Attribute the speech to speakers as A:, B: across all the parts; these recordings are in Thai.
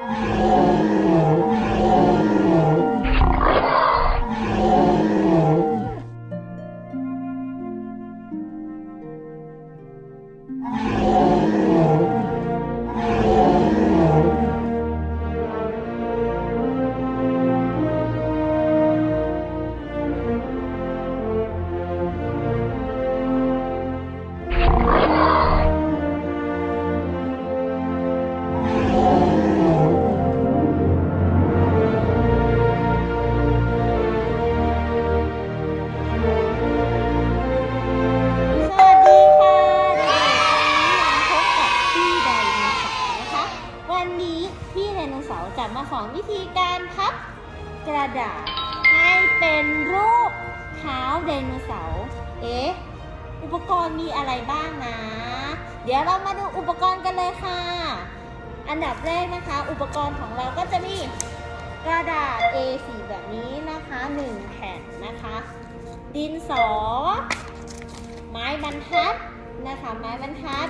A: Oh, oh, oh. การพับกระดาษให้เป็นรูปเท้าไดโนเสาร์ เอ๊ะ อุปกรณ์มีอะไรบ้างนะ เดี๋ยวเรามาดูอุปกรณ์กันเลยค่ะ อันดับแรกนะคะ อุปกรณ์ของเราก็จะมีกระดาษ A4 แบบนี้นะคะ1แผ่นนะคะ ดินสอ ไม้บรรทัดนะคะ ไม้บรรทัด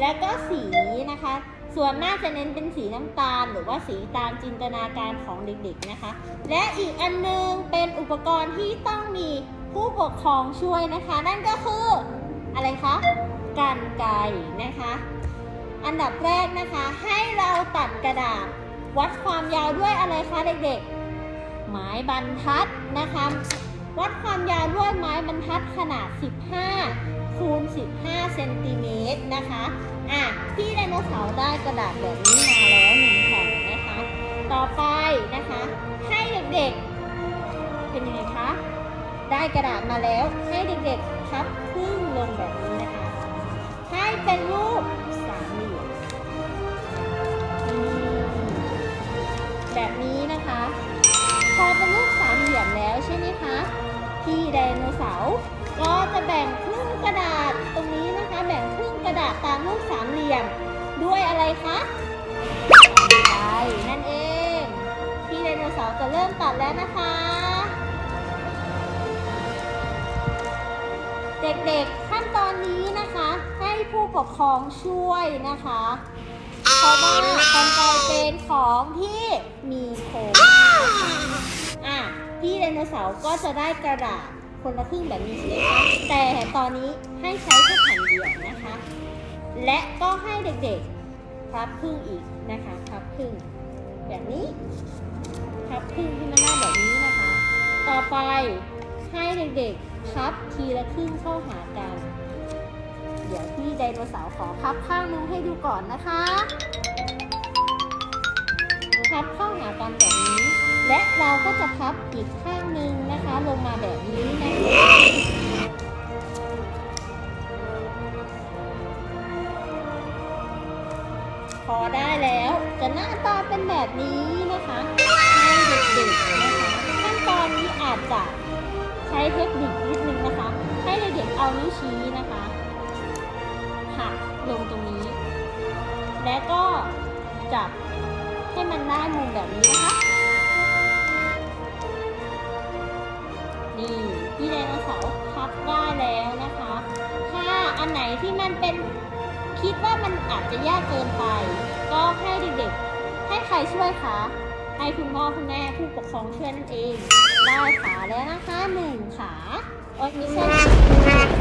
A: แล้วก็สีนะคะ ส่วนมากจะเน้นเป็นสีน้ำตาล หรือว่าสีตามจินตนาการของเด็กๆนะคะ และอีกอันนึงเป็นอุปกรณ์ที่ต้องมีผู้ปกครองช่วยนะคะ นั่นก็คืออะไรคะกันไกนะคะ อันดับแรกนะคะ ให้เราตัดกระดาษ วัดความยาวด้วยอะไรคะเด็กๆ ไม้บรรทัดนะคะ วัดความยาวด้วยไม้บรรทัดขนาด 15 คูณ 15 เซนติเมตรนะคะ อะ พี่ไดโนเสาร์ได้กระดาษแบบนี้มาแล้วหนึ่งแผ่นนะคะ ต่อไปนะคะ ให้เด็กๆ เป็นยังไงคะ ได้กระดาษมาแล้ว ให้เด็กๆพับครึ่งลงแบบนี้นะคะ ให้เป็นรูปสามเหลี่ยมแบบนี้นะคะ พอเป็นรูปสามเหลี่ยมแล้วใช่ไหมคะ พี่ไดโนเสาร์ก็ คะใช่นั่นเอง พี่ไดโนเสาร์จะเริ่มตัดแล้วนะคะ เด็กๆขั้นตอนนี้นะคะ ให้ผู้ปกครองช่วยนะคะเพราะว่ากันไกเป็นของที่มีโคมอะพี่ไดโนเสาร์ก็จะได้กระดาษคนละครึ่งแบบนี้ใช่ไหมคะแต่ตอนนี้ให้ใช้แค่แผ่นเดียวนะคะ และก็ให้เด็กๆ พับครึ่งอีกนะคะพับครึ่งแบบนี้พับครึ่งที่มันหน้าแบบนี้นะคะ ต่อไปให้เด็กๆพับทีละครึ่งเข้าหากัน เดี๋ยวพี่ไดโนเสาร์ขอพับข้างนึงให้ดูก่อนนะคะพับเข้าหากันแบบนี้ และเราก็จะพับอีกข้างหนึ่งนะคะ ลงมาแบบนี้นะคะ หน้าตาเป็นแบบนี้นะคะให้เด็กๆนะคะขั้นตอนนี้อาจจะใช้เทคนิคนิดนึงนะคะ ให้เด็กๆเอานิ้วชี้นะคะหักลงตรงนี้ และก็จับให้มันได้มุมแบบนี้นะคะนี่พี่ไดโนเสาร์พับได้แล้วนะคะ ถ้าอันไหนที่มันเป็นคิดว่ามันอาจจะยากเกินไป ก็ให้เด็กๆ ใครช่วยคะให้คุณพ่อคุณแม่ผู้ปกครองช่วยนั่นเอง ได้ขาแล้วนะคะหนึ่งขาโอ้ยไม่ใช่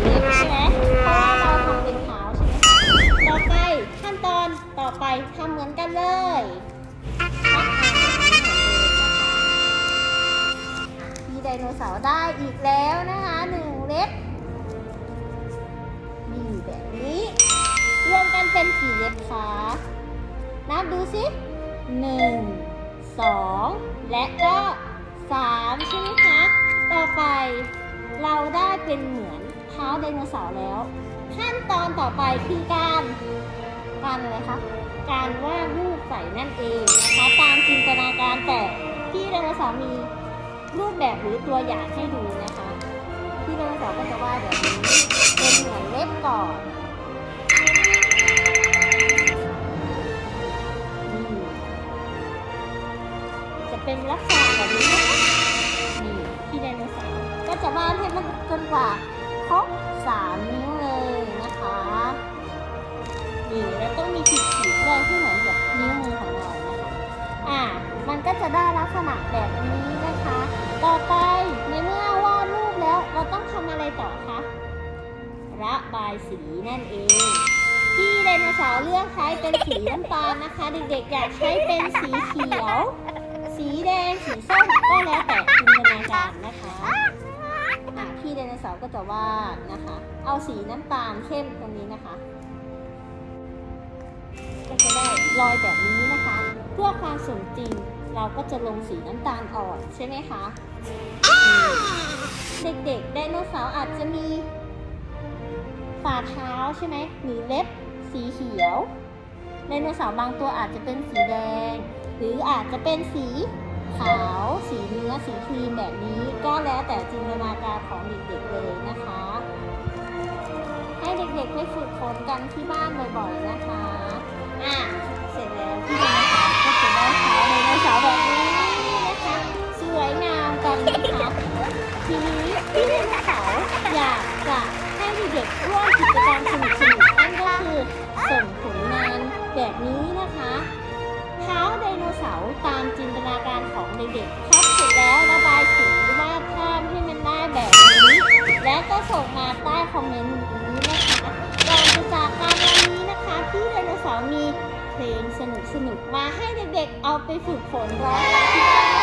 A: เล็บใช่ไหมเพราะว่าเราทำเป็นเท้าใช่ไหมคะต่อไปขั้นตอนต่อไปทำเหมือนกันเลยมีไดโนเสาร์ได้อีกแล้วนะคะหนึ่งเล็บนี่แบบนี้ รวมกันเป็นกี่เล็บคะนับดูสิ หนึ่งสองและก็สามใช่ไหมคะ ต่อไปเราได้เป็นเหมือนเท้าไดโนเสาร์แล้ว ขั้นตอนต่อไปคือการการอะไรคะ การวาดรูปใส่นั่นเองนะคะตามจินตนาการแต่ที่ไดโนเสาร์มีรูปแบบหรือตัวอย่างให้ดูนะคะ ที่ไดโนเสาร์ก็จะวาดแบบนี้เป็นเหมือนเล็บก่อน ลักษณแบบนี้นะคะนี่ที่ไดโนเสาร์ก็จะวาดให้มันจนกว่าครบสามนิ้วเลยนะคะนี่แล้วต้องมีขีดขีดด้วยที่เหมือนกับนิ้วมือของเรานะคะอะมันก็จะได้ลักษณะแบบนี้นะคะ ต่อไปในเมื่อวาดรูปแล้วเราต้องทำอะไรต่อคะระบายสีนั่นเองพี่ไดโนเสาร์เลือกใช้เป็นสีน้ำตาลนะคะ เด็กๆอยากใช้เป็นสีเขียว สีแดงสีส้มก็แล้วแต่จินตนาการนะคะอะพี่ไดโนเสาร์ก็จะวาดนะคะ เอาสีน้ำตาลเข้มตรงนี้นะคะ ก็จะได้รอยแบบนี้นะคะ เพื่อความสมจริงเราก็จะลงสีน้ำตาลอ่อนใช่ไหมคะเด็กๆไดโนเสาร์อาจจะมีฝ่าเท้าใช่ไหมหรือเล็บสีเขียวไดโนเสาร์บางตัวอาจจะเป็นสีแดง หรืออาจจะเป็นสีขาว สีเนื้อ สีครีมแบบนี้ ก็แล้วแต่จินตนาการของเด็กๆเลยนะคะ ให้เด็กๆได้ฝึกฝนกันที่บ้านบ่อยๆนะคะ อะ เด็กๆพับเสร็จแล้วระบายสีวาดภาพให้มันได้แบบนี้ และก็ส่งมาใต้คอมเมนต์นี้นะคะก่อนจะจากกันวันนี้นะคะพี่ไดโนเสาร์มีเพลงสนุกๆมาให้เด็กๆเอาไปฝึกฝนร้อง